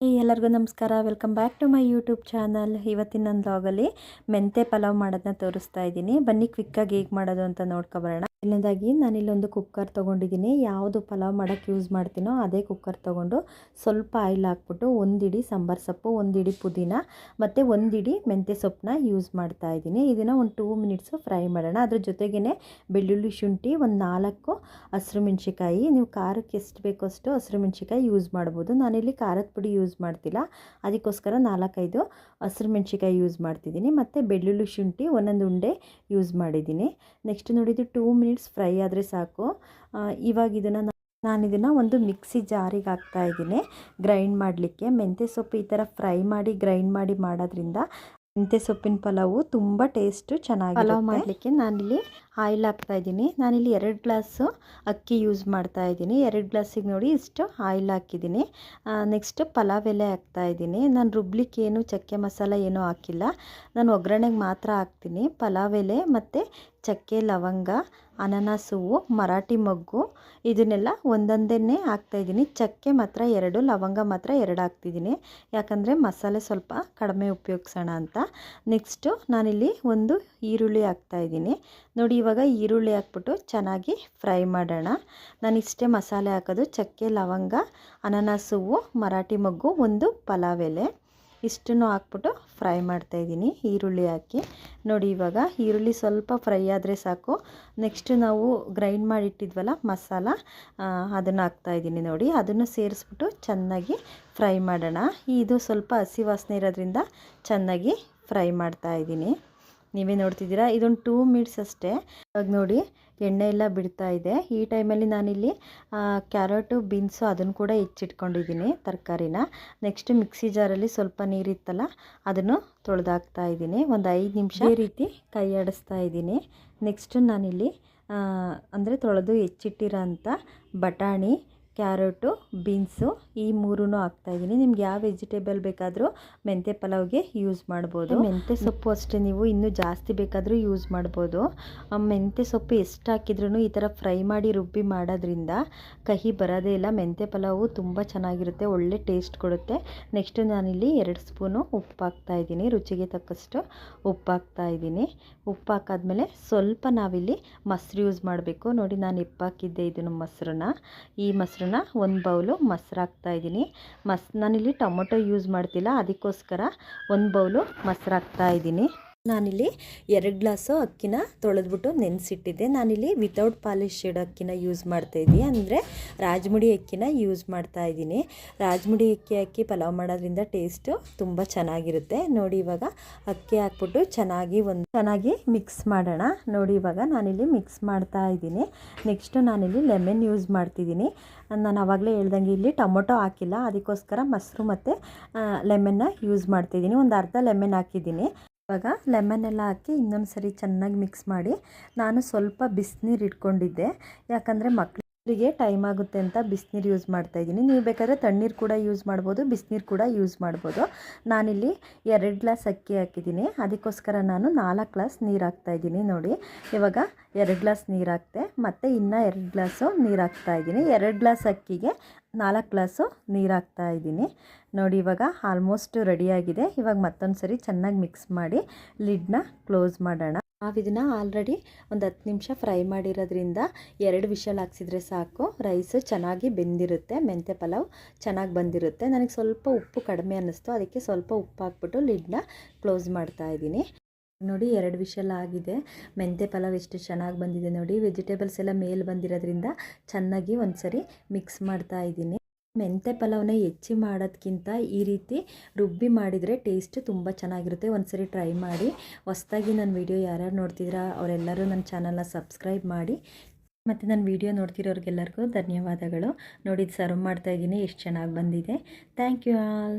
ಎಲ್ಲರಿಗೂ ನಮಸ್ಕಾರ. Welcome back to my YouTube channel ಇವತ್ತಿನ ನನ್ನ ಬ್ಲಾಗಲ್ಲಿ ಮೆಂತೆ ಪಲಾವ್ ಮಾಡೋದನ್ನ ತೋರಿಸ್ತಾ ಇದ್ದೀನಿ. ಬನ್ನಿ ಕ್ವಿಕ್ಕಾಗಿ ಹೇಗೆ ಮಾಡೋದು ಅಂತ ನೋಡ್ಕೊಬರೋಣ ಇನ್ನೊಂದಾಗಿ ನಾನಿಲ್ಲೊಂದು ಕುಕ್ಕರ್ ತೊಗೊಂಡಿದ್ದೀನಿ. ಯಾವುದು ಪಲಾವ್ ಮಾಡೋಕ್ಕೆ ಯೂಸ್ ಮಾಡ್ತೀನೋ ಅದೇ ಕುಕ್ಕರ್ ತೊಗೊಂಡು ಸ್ವಲ್ಪ ಆಯಿಲ್ ಹಾಕ್ಬಿಟ್ಟು ಒಂದಿಡಿ ಸಾಂಬಾರು ಸೊಪ್ಪು, ಒಂದಿಡಿ ಪುದೀನ ಮತ್ತು ಒಂದಿಡಿ ಮೆಂತ್ಯ ಸೊಪ್ಪನ್ನ ಯೂಸ್ ಮಾಡ್ತಾ ಇದ್ದೀನಿ. ಇದನ್ನು ಒಂದು ಟೂ ಮಿನಿಟ್ಸು ಫ್ರೈ ಮಾಡೋಣ. ಅದ್ರ ಜೊತೆಗೇ ಬೆಳ್ಳುಳ್ಳಿ ಶುಂಠಿ ಒಂದು ನಾಲ್ಕು ಹಸಿರು ಮೆಣಸಿಕಾಯಿ ನೀವು ಖಾರಕ್ಕೆ ಎಷ್ಟು ಬೇಕೋ ಅಷ್ಟು ಹಸಿರು ಮೆಣಸಿಕಾಯಿ ಯೂಸ್ ಮಾಡ್ಬೋದು. ನಾನಿಲ್ಲಿ ಖಾರದ ಪುಡಿ ಯೂಸ್ ಮಾಡ್ತಿಲ್ಲ. ಅದಕ್ಕೋಸ್ಕರ ನಾಲ್ಕೈದು ಹಸಿರು ಮೆಣಸಿಕಾಯಿ ಯೂಸ್ ಮಾಡ್ತಿದ್ದೀನಿ. ಮತ್ತು ಬೆಳ್ಳುಳ್ಳಿ ಶುಂಠಿ ಒಂದೊಂದು ಉಂಡೆ ಯೂಸ್ ಮಾಡಿದ್ದೀನಿ. ನೆಕ್ಸ್ಟ್ ನೋಡಿದ್ದು ಟೂ ಮಿನಿಟ್ಸ್ ಫ್ರೈ ಆದರೆ ಸಾಕು. ಇವಾಗ ಇದನ್ನು ನಾನು ಇದನ್ನು ಒಂದು ಮಿಕ್ಸಿ ಜಾರಿಗೆ ಹಾಕ್ತಾ ಇದ್ದೀನಿ. ಗ್ರೈಂಡ್ ಮಾಡಲಿಕ್ಕೆ. ಮೆಂತ್ಯ ಸೊಪ್ಪು ಈ ಥರ ಫ್ರೈ ಮಾಡಿ, ಗ್ರೈಂಡ್ ಮಾಡಿ ಮಾಡೋದ್ರಿಂದ ಮೆಂತ್ಯ ಸೊಪ್ಪಿನ ಪಲಾವು ತುಂಬ ಟೇಸ್ಟು ಚೆನ್ನಾಗಿ ಪಲಾವ್ ಮಾಡಲಿಕ್ಕೆ ನಾನಿಲ್ಲಿ ಆಯಿಲ್ ಹಾಕ್ತಾ ಇದ್ದೀನಿ. ನಾನಿಲ್ಲಿ ಎರಡು ಗ್ಲಾಸು ಅಕ್ಕಿ ಯೂಸ್ ಮಾಡ್ತಾ ಇದ್ದೀನಿ. ಎರಡು ಗ್ಲಾಸಿಗೆ ನೋಡಿ ಇಷ್ಟು ಆಯಿಲ್ ಹಾಕಿದ್ದೀನಿ. ನೆಕ್ಸ್ಟ್ ಪಲಾವ್ ಎಲೆ ಹಾಕ್ತಾ ಇದ್ದೀನಿ. ನಾನು ರುಬ್ಲಿಕ್ಕೆ ಏನು, ಚಕ್ಕೆ ಮಸಾಲ ಏನೂ ಹಾಕಿಲ್ಲ. ನಾನು ಒಗ್ಗರಣೆಗೆ ಮಾತ್ರ ಹಾಕ್ತೀನಿ. ಪಲಾವ್ ಎಲೆ ಮತ್ತು ಚಕ್ಕೆ ಲವಂಗ, ಅನಾನಸ್ ಹೂವು, ಮರಾಠಿ ಮೊಗ್ಗು ಇದನ್ನೆಲ್ಲ ಒಂದೊಂದನ್ನೇ ಹಾಕ್ತಾಯಿದ್ದೀನಿ ಚಕ್ಕೆ ಮಾತ್ರ ಎರಡು, ಲವಂಗ ಮಾತ್ರ ಎರಡು ಹಾಕ್ತಿದ್ದೀನಿ. ಯಾಕಂದರೆ ಮಸಾಲೆ ಸ್ವಲ್ಪ ಕಡಿಮೆ ಉಪಯೋಗಿಸೋಣ ಅಂತ. ನೆಕ್ಸ್ಟು ನಾನಿಲ್ಲಿ ಒಂದು ಈರುಳ್ಳಿ ಹಾಕ್ತಾಯಿದ್ದೀನಿ ನೋಡಿ, ಇವಾಗ ಈರುಳ್ಳಿ ಹಾಕ್ಬಿಟ್ಟು ಚೆನ್ನಾಗಿ ಫ್ರೈ ಮಾಡೋಣ. ನಾನು ಇಷ್ಟೇ ಮಸಾಲೆ ಹಾಕೋದು, ಚಕ್ಕೆ, ಲವಂಗ ಅನಾನಸ್ ಹೂವು ಮರಾಠಿ ಮಗ್ಗು, ಒಂದು ಪಲಾವ್ ಎಲೆ. ಇಷ್ಟನ್ನು ಹಾಕ್ಬಿಟ್ಟು ಫ್ರೈ ಮಾಡ್ತಾಯಿದ್ದೀನಿ ಈರುಳ್ಳಿ ಹಾಕಿ. ನೋಡಿ, ಇವಾಗ ಈರುಳ್ಳಿ ಸ್ವಲ್ಪ ಫ್ರೈ ಆದರೆ ಸಾಕು. ನೆಕ್ಸ್ಟ್ ನಾವು ಗ್ರೈಂಡ್ ಮಾಡಿಟ್ಟಿದ್ವಲ್ಲ ಮಸಾಲ ಅದನ್ನು ಹಾಕ್ತಾಯಿದ್ದೀನಿ ನೋಡಿ. ಅದನ್ನು ಸೇರಿಸ್ಬಿಟ್ಟು ಚೆನ್ನಾಗಿ ಫ್ರೈ ಮಾಡೋಣ. ಇದು ಸ್ವಲ್ಪ ಹಸಿ ವಾಸನೆ ಇರೋದ್ರಿಂದ ಚೆನ್ನಾಗಿ ಫ್ರೈ ಮಾಡ್ತಾಯಿದ್ದೀನಿ ನೀವೇ ನೋಡ್ತಿದ್ದೀರಾ? ಇದೊಂದು ಟೂ ಮಿನಿಟ್ಸ್ ಅಷ್ಟೇ. ಇವಾಗ ನೋಡಿ ಎಣ್ಣೆ ಎಲ್ಲ ಬಿಡ್ತಾ ಇದೆ. ಈ ಟೈಮಲ್ಲಿ ನಾನಿಲ್ಲಿ ಕ್ಯಾರೆಟು ಬೀನ್ಸು ಅದನ್ನು ಕೂಡ ಹೆಚ್ಚಿಟ್ಕೊಂಡಿದ್ದೀನಿ ತರಕಾರಿನ. ನೆಕ್ಸ್ಟ್ ಮಿಕ್ಸಿ ಜಾರಲ್ಲಿ ಸ್ವಲ್ಪ ನೀರಿತ್ತಲ್ಲ ಅದನ್ನು ತೊಳೆದಾಕ್ತಾ ಇದ್ದೀನಿ. ಒಂದು ಐದು ನಿಮಿಷ ಈ ರೀತಿ ಕೈ ಆಡಿಸ್ತಾ ಇದ್ದೀನಿ. ನೆಕ್ಸ್ಟ್ ನಾನಿಲ್ಲಿ ಅಂದರೆ ತೊಳೆದು ಹೆಚ್ಚಿಟ್ಟಿರೋ ಅಂಥ ಬಟಾಣಿ ಕ್ಯಾರೆಟು, ಬೀನ್ಸು ಈ ಮೂರೂ ಹಾಕ್ತಾಯಿದ್ದೀನಿ ನಿಮ್ಗೆ ಯಾವ ವೆಜಿಟೇಬಲ್ ಬೇಕಾದರೂ ಮೆಂತ್ಯ ಪಲಾವ್ಗೆ ಯೂಸ್ ಮಾಡ್ಬೋದು. ಮೆಂತ್ಯ ಸೊಪ್ಪು ಅಷ್ಟೇ, ನೀವು ಇನ್ನೂ ಜಾಸ್ತಿ ಬೇಕಾದರೂ ಯೂಸ್ ಮಾಡ್ಬೋದು. ಮೆಂತ್ಯ ಸೊಪ್ಪು ಎಷ್ಟು ಹಾಕಿದ್ರೂ ಈ ಥರ ಫ್ರೈ ಮಾಡಿ ರುಬ್ಬಿ ಮಾಡೋದ್ರಿಂದ ಕಹಿ ಬರೋದೇ ಇಲ್ಲ. ಮೆಂತ್ಯ ಪಲಾವು ತುಂಬ ಚೆನ್ನಾಗಿರುತ್ತೆ, ಒಳ್ಳೆ ಟೇಸ್ಟ್ ಕೊಡುತ್ತೆ. ನೆಕ್ಸ್ಟು ನಾನಿಲ್ಲಿ ಎರಡು ಸ್ಪೂನು ಉಪ್ಪು ಹಾಕ್ತಾಯಿದ್ದೀನಿ ರುಚಿಗೆ ತಕ್ಕಷ್ಟು ಉಪ್ಪು ಹಾಕ್ತಾಯಿದ್ದೀನಿ ಉಪ್ಪು ಹಾಕಾದ್ಮೇಲೆ ಸ್ವಲ್ಪ ನಾವಿಲ್ಲಿ ಮೊಸರು ಯೂಸ್ ಮಾಡಬೇಕು. ನೋಡಿ, ನಾನು ಇಪ್ಪಾಕಿದ್ದೆ ಇದನ್ನು ಮೊಸರನ್ನ. ಈ ಮೊಸರು ಒಂದು ಬೌಲು ಮೊಸರು ಹಾಕ್ತಾಯಿದ್ದೀನಿ ಮಸ್ ನಾನಿಲ್ಲಿ ಟೊಮೊಟೊ ಯೂಸ್ ಮಾಡ್ತಿಲ್ಲ ಅದಕ್ಕೋಸ್ಕರ ಒಂದು ಬೌಲು ಮೊಸರು ಹಾಕ್ತಾಯಿದ್ದೀನಿ ನಾನಿಲ್ಲಿ ಎರಡು ಗ್ಲಾಸು ಅಕ್ಕಿನ ತೊಳೆದ್ಬಿಟ್ಟು ನೆನೆಸಿಟ್ಟಿದ್ದೆ. ನಾನಿಲ್ಲಿ ವಿತೌಟ್ ಪಾಲಿಶ್ಡ್ ಅಕ್ಕಿನ ಯೂಸ್ ಮಾಡ್ತಾ ಇದ್ದೀನಿ. ಅಂದರೆ ರಾಜಮುಡಿ ಅಕ್ಕಿನ ಯೂಸ್ ಮಾಡ್ತಾ ಇದ್ದೀನಿ. ರಾಜಮುಡಿ ಅಕ್ಕಿ ಹಾಕಿ ಪಲಾವ್ ಮಾಡೋದ್ರಿಂದ ಟೇಸ್ಟು ತುಂಬ ಚೆನ್ನಾಗಿರುತ್ತೆ. ನೋಡಿ ಇವಾಗ ಅಕ್ಕಿ ಹಾಕ್ಬಿಟ್ಟು ಚೆನ್ನಾಗಿ ಒಂದು ಚೆನ್ನಾಗಿ ಮಿಕ್ಸ್ ಮಾಡೋಣ. ನೋಡಿ ಇವಾಗ ನಾನಿಲ್ಲಿ ಮಿಕ್ಸ್ ಮಾಡ್ತಾ ಇದ್ದೀನಿ. ನೆಕ್ಸ್ಟು ನಾನಿಲ್ಲಿ ಲೆಮನ್ ಯೂಸ್ ಮಾಡ್ತಿದ್ದೀನಿ. ನಾನು ಆವಾಗಲೇ ಹೇಳ್ದಂಗೆ ಇಲ್ಲಿ ಟೊಮೊಟೊ ಹಾಕಿಲ್ಲ. ಅದಕ್ಕೋಸ್ಕರ ಮೊಸರು ಮತ್ತು ಲೆಮನ್ನ ಯೂಸ್ ಮಾಡ್ತಿದ್ದೀನಿ. ಒಂದು ಅರ್ಧ ಲೆಮನ್ ಹಾಕಿದ್ದೀನಿ. ಇವಾಗ ಲೆಮನ್ ಎಲ್ಲ ಹಾಕಿ ಇನ್ನೊಂದು ಸರಿ ಚೆನ್ನಾಗಿ ಮಿಕ್ಸ್ ಮಾಡಿ ನಾನು ಸ್ವಲ್ಪ ಬಿಸಿನೀರು ಇಟ್ಕೊಂಡಿದ್ದೆ. ಯಾಕಂದರೆ ಮಕ್ಕಳಿಗೆ ಟೈಮ್ ಆಗುತ್ತೆ ಅಂತ ಬಿಸಿನೀರು ಯೂಸ್ ಮಾಡ್ತಾ ಇದ್ದೀನಿ. ನೀವು ಬೇಕಾದ್ರೆ ತಣ್ಣೀರು ಕೂಡ ಯೂಸ್ ಮಾಡ್ಬೋದು, ಬಿಸಿನೀರು ಕೂಡ ಯೂಸ್ ಮಾಡ್ಬೋದು. ನಾನಿಲ್ಲಿ ಎರಡು ಗ್ಲಾಸ್ ಅಕ್ಕಿ ಹಾಕಿದ್ದೀನಿ. ಅದಕ್ಕೋಸ್ಕರ ನಾನು ನಾಲ್ಕು ಗ್ಲಾಸ್ ನೀರು ಹಾಕ್ತಾಯಿದ್ದೀನಿ ನೋಡಿ. ಇವಾಗ ಎರಡು ಗ್ಲಾಸ್ ನೀರು ಹಾಕ್ತೆ, ಮತ್ತು ಇನ್ನೂ ಎರಡು ಗ್ಲಾಸು ನೀರು ಹಾಕ್ತಾಯಿದ್ದೀನಿ ಎರಡು ಗ್ಲಾಸ್ ಅಕ್ಕಿಗೆ ನಾಲ್ಕು ಗ್ಲಾಸು ನೀರು ಹಾಕ್ತಾ ಇದ್ದೀನಿ. ನೋಡಿ, ಇವಾಗ ಆಲ್ಮೋಸ್ಟ್ ರೆಡಿಯಾಗಿದೆ ಇವಾಗ ಮತ್ತೊಂದು ಸರಿ ಚೆನ್ನಾಗಿ ಮಿಕ್ಸ್ ಮಾಡಿ ಲಿಡ್ನ ಕ್ಲೋಸ್ ಮಾಡೋಣ. ನಾವು ಇದನ್ನು ಆಲ್ರೆಡಿ ಒಂದು ಹತ್ತು ನಿಮಿಷ ಫ್ರೈ ಮಾಡಿರೋದ್ರಿಂದ ಎರಡು ವಿಷಲ್ ಹಾಕ್ಸಿದ್ರೆ ಸಾಕು. ರೈಸು ಚೆನ್ನಾಗಿ ಬೆಂದಿರುತ್ತೆ, ಮೆಂತ್ಯ ಪಲಾವ್ ಚೆನ್ನಾಗಿ ಬಂದಿರುತ್ತೆ. ನನಗೆ ಸ್ವಲ್ಪ ಉಪ್ಪು ಕಡಿಮೆ ಅನ್ನಿಸ್ತು, ಅದಕ್ಕೆ ಸ್ವಲ್ಪ ಉಪ್ಪು ಹಾಕ್ಬಿಟ್ಟು ಲಿಡ್ನ ಕ್ಲೋಸ್ ಮಾಡ್ತಾ ಇದ್ದೀನಿ. ನೋಡಿ ಎರಡು ವಿಷಲ್ ಆಗಿದೆ. ಮೆಂತ್ಯ ಪಲಾವ್ ಎಷ್ಟು ಚೆನ್ನಾಗಿ ಬಂದಿದೆ ನೋಡಿ. ವೆಜಿಟೇಬಲ್ಸ್ ಎಲ್ಲ ಮೇಲೆ ಬಂದಿರೋದ್ರಿಂದ ಚೆನ್ನಾಗಿ ಒಂದ್ಸರಿ ಮಿಕ್ಸ್ ಮಾಡ್ತಾ ಇದ್ದೀನಿ. ಮೆಂತ್ಯ ಪಲಾವ್ನ ಹೆಚ್ಚಿ ಮಾಡೋದಕ್ಕಿಂತ ಈ ರೀತಿ ರುಬ್ಬಿ ಮಾಡಿದರೆ ಟೇಸ್ಟ್ ತುಂಬ ಚೆನ್ನಾಗಿರುತ್ತೆ. ಒಂದ್ಸರಿ ಟ್ರೈ ಮಾಡಿ. ಹೊಸ್ದಾಗಿ ನನ್ನ ವೀಡಿಯೋ ಯಾರ್ಯಾರು ನೋಡ್ತಿದ್ದೀರಾ, ಅವರೆಲ್ಲರೂ ನನ್ನ ಚಾನಲ್ನ ಸಬ್ಸ್ಕ್ರೈಬ್ ಮಾಡಿ. ಮತ್ತು ನನ್ನ ವೀಡಿಯೋ ನೋಡ್ತಿರೋರಿಗೆಲ್ಲರಿಗೂ ಧನ್ಯವಾದಗಳು. ನೋಡಿದ್ದು ಸರ್ವ್ ಮಾಡ್ತಾಯಿದ್ದೀನಿ ಎಷ್ಟು ಚೆನ್ನಾಗಿ ಬಂದಿದೆ. Thank you all